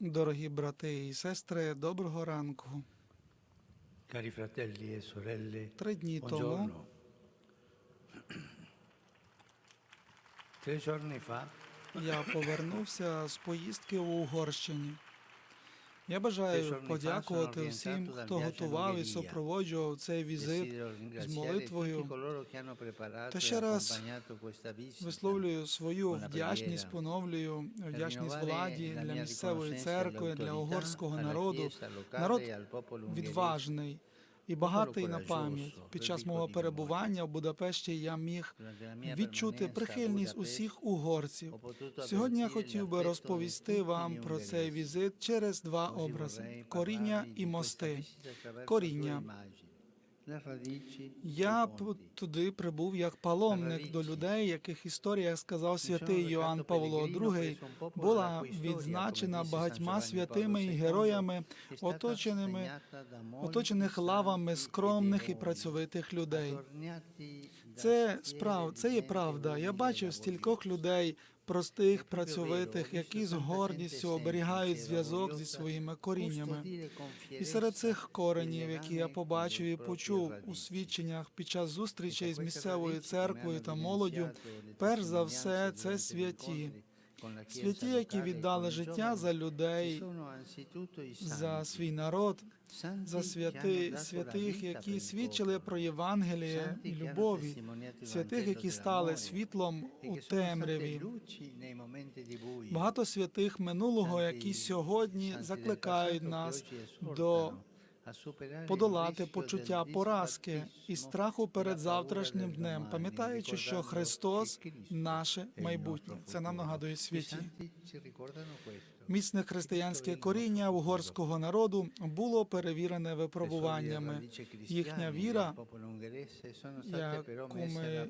Дорогі брати і сестри, доброго ранку. Cari fratelli e sorelle, Три дні тому, buongiorno. Tre giorni fa я повернувся з поїздки у Угорщині. Я бажаю подякувати всім, хто готував і супроводжував цей візит з молитвою. та ще раз Висловлюю свою вдячність, поновлюю вдячність владі для місцевої церкви, для угорського народу. Народ відважний і багатий на пам'ять. Під час мого перебування в Будапешті я міг відчути прихильність усіх угорців. Сьогодні я хотів би розповісти вам про цей візит через два образи: коріння і мости. Коріння. Я туди прибув як паломник до людей, яких історія, сказав святий Йоанн Павло II, була відзначена багатьма святими і героями, оточеними, оточених лавами скромних і працьовитих людей. Це справ, це є правда. Я бачив стількох людей, простих, працьовитих, які з гордістю оберігають зв'язок зі своїми коріннями. І серед цих коренів, які я побачив і почув у свідченнях під час зустрічей з місцевою церквою та молоддю, перш за все, це святі. Святі, які віддали життя за людей, за свій народ, за святи, святих, які свідчили про Євангеліє і любові, святих, які стали світлом у темряві. Багато святих минулого, які сьогодні закликають нас до подолати почуття поразки і страху перед завтрашнім днем, пам'ятаючи, що Христос наше майбутнє. Це нам нагадують святі. Міцне християнське коріння угорського народу було перевірене випробуваннями. Їхня віра, яку ми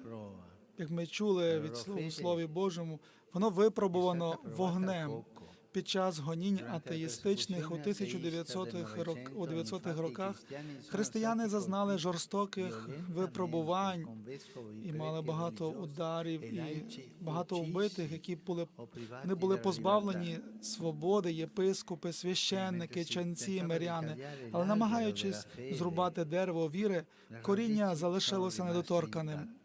як ми чули від у Слові Божому, воно випробувано вогнем. Під час гонінь атеїстичних у 1900-х рок у 900-х роках християни зазнали жорстоких випробувань і мали багато ударів і багато вбитих, які були вони були позбавлені свободи, єпископи, священники, ченці, миряни. Але намагаючись зрубати дерево віри, коріння залишилося недоторканим.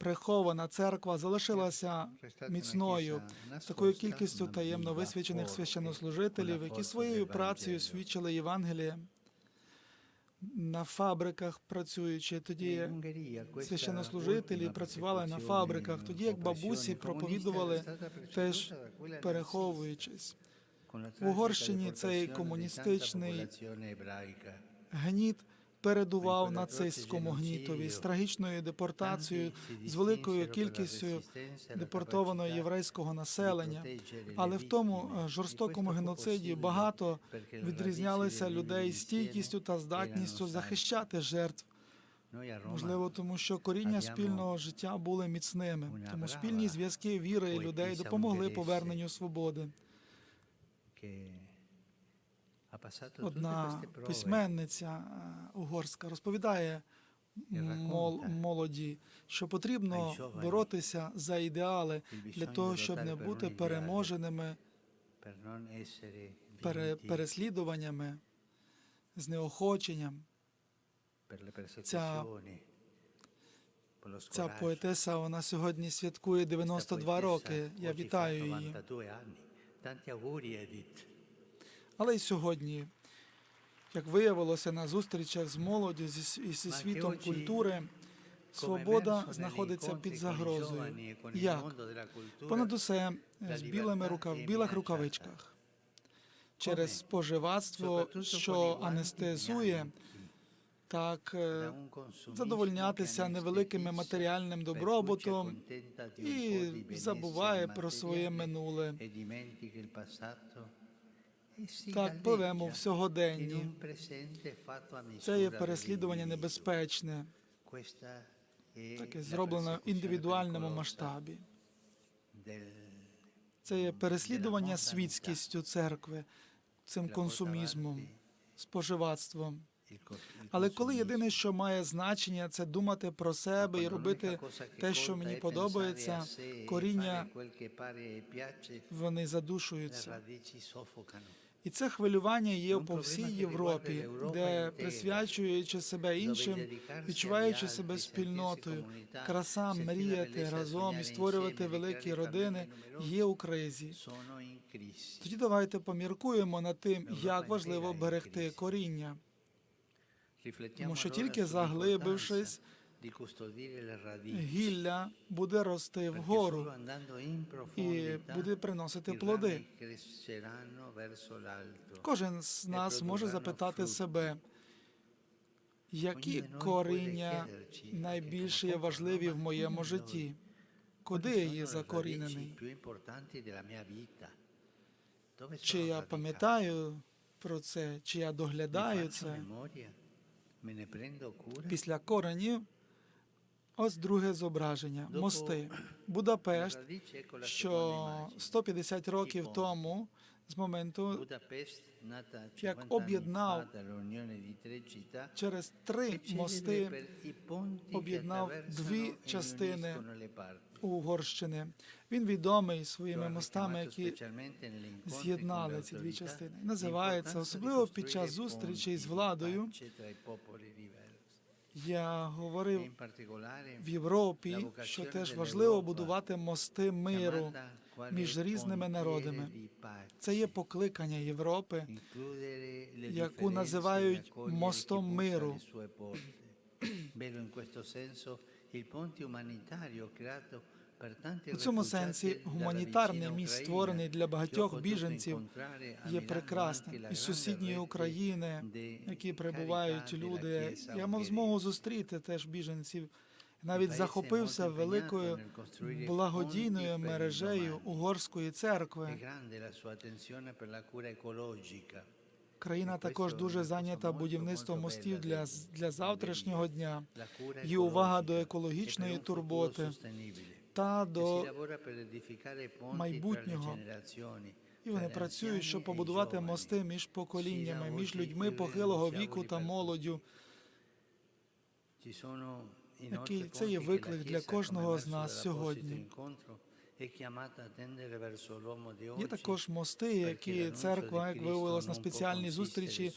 Прихована церква залишилася міцною з такою кількістю таємно висвячених священнослужителів, які своєю працею свідчили Євангеліє на фабриках працюючи, тоді як священнослужителі працювали на фабриках, тоді як бабусі проповідували, теж переховуючись. В Угорщині цей комуністичний гніт передував нацистському гнітові з трагічною депортацією, з великою кількістю депортованого єврейського населення. Але в тому е, жорстокому геноциді багато відрізнялися людей стійкістю та здатністю захищати жертв. Можливо, тому що коріння спільного життя були міцними, тому спільні зв'язки віри і людей допомогли поверненню свободи. Одна письменниця е, угорська розповідає мол, молоді, що потрібно боротися за ідеали для того, щоб не бути переможеними переслідуваннями, знеохоченням. Ця- Ця поетеса вона сьогодні святкує 92 роки. Я вітаю її. Але й сьогодні, як виявилося на зустрічах з молоддю зі і зі світом культури, свобода знаходиться під загрозою. Як? Понад усе з білими рукав, білих рукавичках. Через споживацтво, що анестезує, так е, задовольнятися невеликими матеріальним добробутом і забуває про своє минуле. Так пливемо в сьогоденні. Це є переслідування небезпечне, таке зроблено в індивідуальному масштабі. Це є переслідування світськістю церкви, цим консумізмом, споживацтвом. Але коли єдине, що має значення, це думати про себе і робити те, що мені подобається, коріння вони задушуються. І це хвилювання є по всій Європі, де присвячуючи себе іншим, відчуваючи себе спільнотою, краса мріяти разом і створювати великі родини є у кризі. Тоді давайте поміркуємо над тим, як важливо берегти коріння, тому що тільки заглибившись, гілля буде рости вгору і буде приносити плоди. Кожен з нас може запитати себе, які коріння найбільш є важливі в моєму житті, куди я є закорінений, чи я пам'ятаю про це, чи я доглядаю це. Після коренів ось друге зображення мости. Будапешт, що immagine. 150 років тому, з моменту як 50 anni об'єднав через три мости об'єднав дві e частини. Угорщини. Він відомий своїми мостами, які з'єднали ці дві частини. Називається особливо під час зустрічей з владою. Я говорив в Європі, що теж важливо будувати мости миру між різними народами. Це є покликання Європи, яку називають мостом миру. У цьому сенсі гуманітарний міст, створений для багатьох біженців, є прекрасним. Із сусідньої України, які прибувають люди. Я мав змогу зустріти теж біженців. Навіть захопився великою благодійною мережею угорської церкви. Країна також дуже зайнята будівництвом мостів для, для завтрашнього дня, Є увага до e екологічної турботи. Та E до майбутнього. і вони працюють, щоб e побудувати мости між поколіннями, між людьми похилого віку та молоддю. Який це є виклик для кожного з нас сьогодні. Є також мости, які церква, як виявилось на спеціальній зустрічі,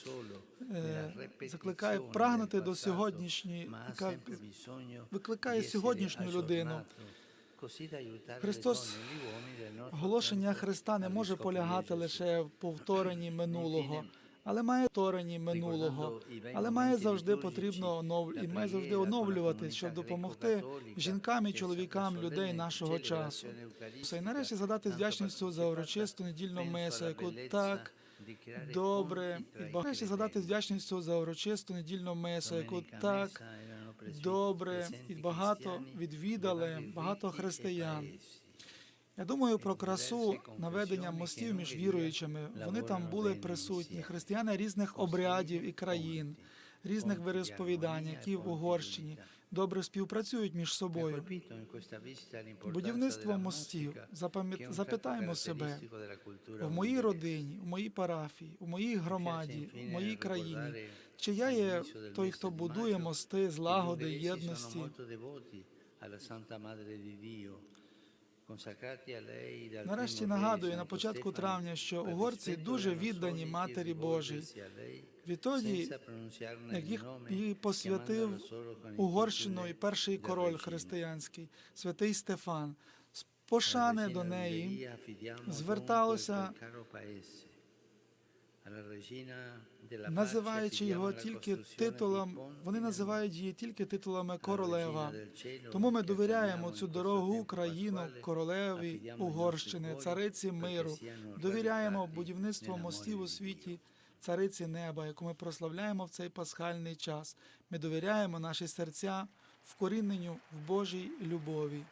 е, закликає прагнути до сьогоднішньої, яка викликає сьогоднішню людину. Христос, Оголошення Христа не може полягати лише в повторенні минулого, але має повторенні минулого, але має завжди потрібно онов... і має завжди оновлюватись, щоб допомогти жінкам і чоловікам людей нашого часу. І нарешті задати вдячністю за урочисту недільну месу, яку так добре і ба- нарешті задати вдячністю за урочисту недільну месу, яку так добре і багато відвідали багато християн. Я думаю про красу наведення мостів між віруючими. Вони там були присутні, християни різних обрядів і країн, різних виросповідань, які в Угорщині добре співпрацюють між собою. Будівництво мостів. Запитаємо себе в моїй родині, в моїй парафії, у моїй громаді, в моїй країні. Чи я є той, хто будує мости злагоди, єдності? Нарешті нагадую на початку травня, що угорці дуже віддані Матері Божій. Відтоді, як їх посвятив Угорщину і перший король християнський, святий Стефан, з пошани до неї зверталося, називаючи його тільки титулом, вони називають її тільки титулами королева. Тому ми довіряємо цю дорогу Україну, королеві Угорщини, цариці миру. Довіряємо будівництво мостів у світі, цариці неба, яку ми прославляємо в цей пасхальний час. Ми довіряємо наші серця вкоріненню в Божій любові.